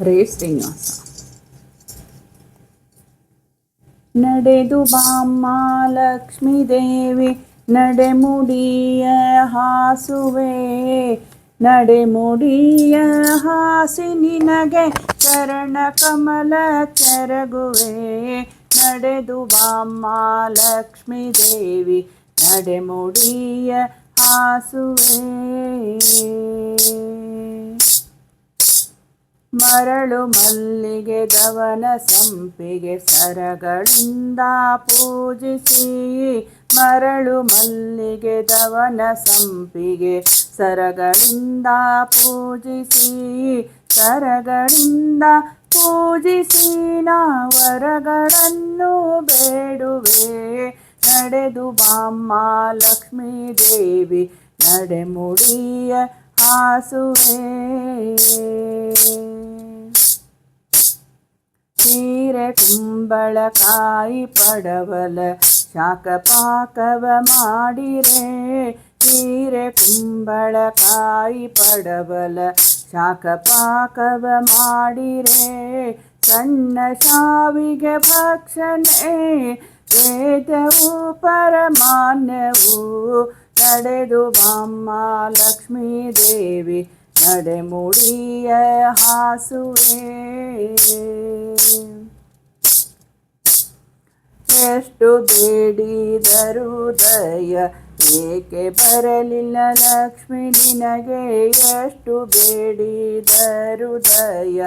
ಹರೇ ನಡೆದು ಬಾಮ್ಮ ಲಕ್ಷ್ಮೀ ದೇವಿ ನಡೆಮುಡಿಯ ಹಾಸುವೆ. ನಡೆಮುಡಿಯ ಹಾಸಿ ನಿನಗೆ ಚರಣ ಕಮಲ ಕೆರಗುವೆ ನಡೆದು ಬಾಮ್ಮ ಲಕ್ಷ್ಮೀ ದೇವಿ ನಡೆಮುಡಿಯ ಹಾಸುವೆ. ಮರಳು ಮಲ್ಲಿಗೆ ದವನ ಸಂಪಿಗೆ ಸರಗಳಿಂದ ಪೂಜಿಸಿ. ಮರಳು ಮಲ್ಲಿಗೆ ದವನ ಸಂಪಿಗೆ ಸರಗಳಿಂದ ಪೂಜಿಸಿ. ಸರಗಳಿಂದ ಪೂಜಿಸಿ ನಾ ವರಗಳನ್ನು ಬೇಡುವೆ. ನಡೆದು ಬಾಮ್ಮ ಲಕ್ಷ್ಮೀ ದೇವಿ ನಡೆಮುಡಿಯ ಹಾಸುವೆ. ಸೀರೆ ಕುಂಬಳಕಾಯಿ ಪಡವಲ, ಶಾಖ ಪಾಕವ ಮಾಡಿರೆ. ಸೀರೆ ಕುಂಬಳಕಾಯಿ ಪಡವಲ, ಶಾಖ ಪಾಕವ ಮಾಡಿರೆ. ಸಣ್ಣ ಶಾವಿಗೆ ಭಕ್ಷಣೆ ವೇದವು ಪರಮಾನ್ಯವು. ನಡೆದು ಬಾಮ್ಮ ಲಕ್ಷ್ಮೀ ದೇವಿ, ನಡೆಮುಡಿಯ ಹಾಸುವೆ. ಎಷ್ಟು ಬೇಡಿದರು ದಯ. ಏಕೆ ಬರಲಿಲ್ಲ ಲಕ್ಷ್ಮಿ ನಿನಗೆ? ಎಷ್ಟು ಬೇಡಿದರು ದಯ.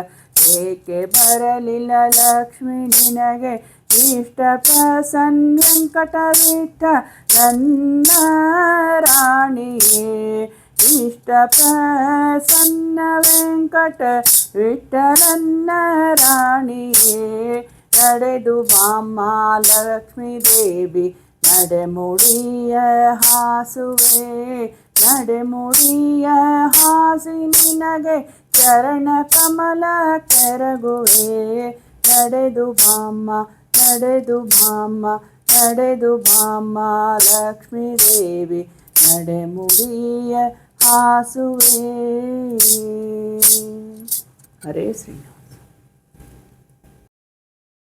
ಏಕೆ ಬರಲಿಲ್ಲ ಲಕ್ಷ್ಮಿ ನಿನಗೆ? ಇಷ್ಟ ಪ್ರಸನ್ನ ವೆಂಕಟವಿಟ್ಟ ನನ್ನ ರಾಣಿಯೇ. ಇಷ್ಟ ಪ್ರಸನ್ನ ವೆಂಕಟ ವಿಠಲನ್ನ ರಾಣಿಯೇ. ನಡೆದು ಬಾಮ್ಮ ಲಕ್ಷ್ಮೀ ದೇವಿ ನಡೆಮುಡಿಯ ಹಾಸುವೆ, ನಡೆಮುಡಿಯ ಹಾಸಿ ನಿನಗೆ ಚರಣ ಕಮಲ ಕೆರಗುವೆ. ನಡೆದು ಬಾಮ್ಮ ನಡೆದು ಬಾಮ್ಮ ನಡೆದು ಬಾಮ್ಮ ಲಕ್ಷ್ಮೀ ದೇವಿ ನಡೆಮುಡಿಯ ಹಾಸುವೆ. ಹರೇ ಶ್ರೀ